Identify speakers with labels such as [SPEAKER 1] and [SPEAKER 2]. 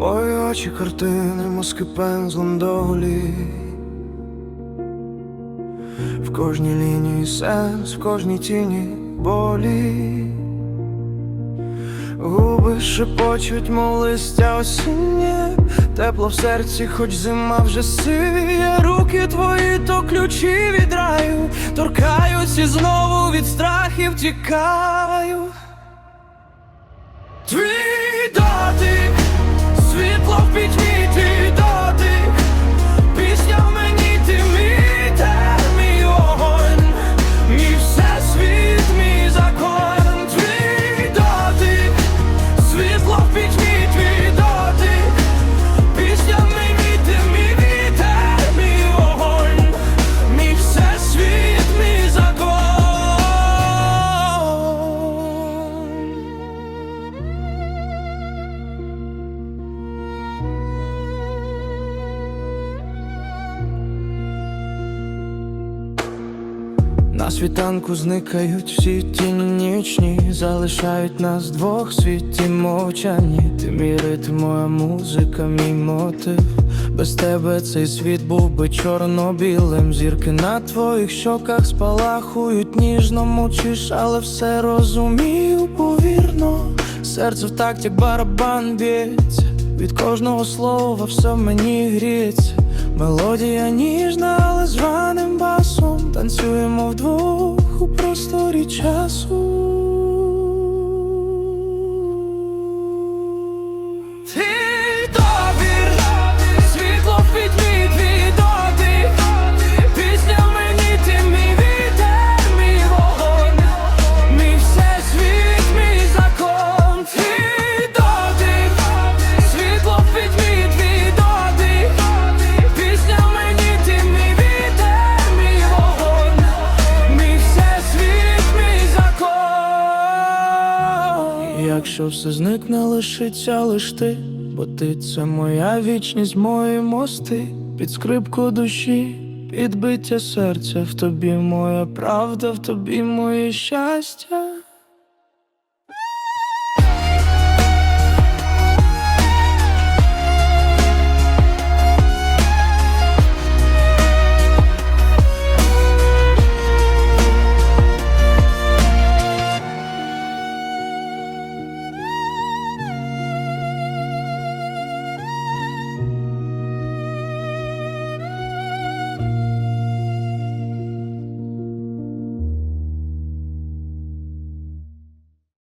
[SPEAKER 1] очі картини, мозки пензлем доголі. В кожній лінії сенс, в кожній тіні болі. Губи шепочуть, мов листя осіннє, тепло в серці, хоч зима вже сиє. Руки твої, то ключі від раю, торкаюсь і знову від страхів тікаю. Твій На світанку зникають всі тіні нічні, залишають нас двох світі мовчані. Ти мій ритм, моя музика, мій мотив. Без тебе цей світ був би чорно-білим. Зірки на твоїх щоках спалахують ніжно мовчиш, але все розумію повірно. Серце в такт, як барабан б'ється. Від кожного слова все мені гріється. Мелодія ніжна, але званим басом Танцюємо вдвох у просторі часу Якщо все зникне, лишиться лиш ти Бо ти це моя вічність, мої мости. Під скрипку душі, підбиття серця В тобі моя правда, в тобі моє щастя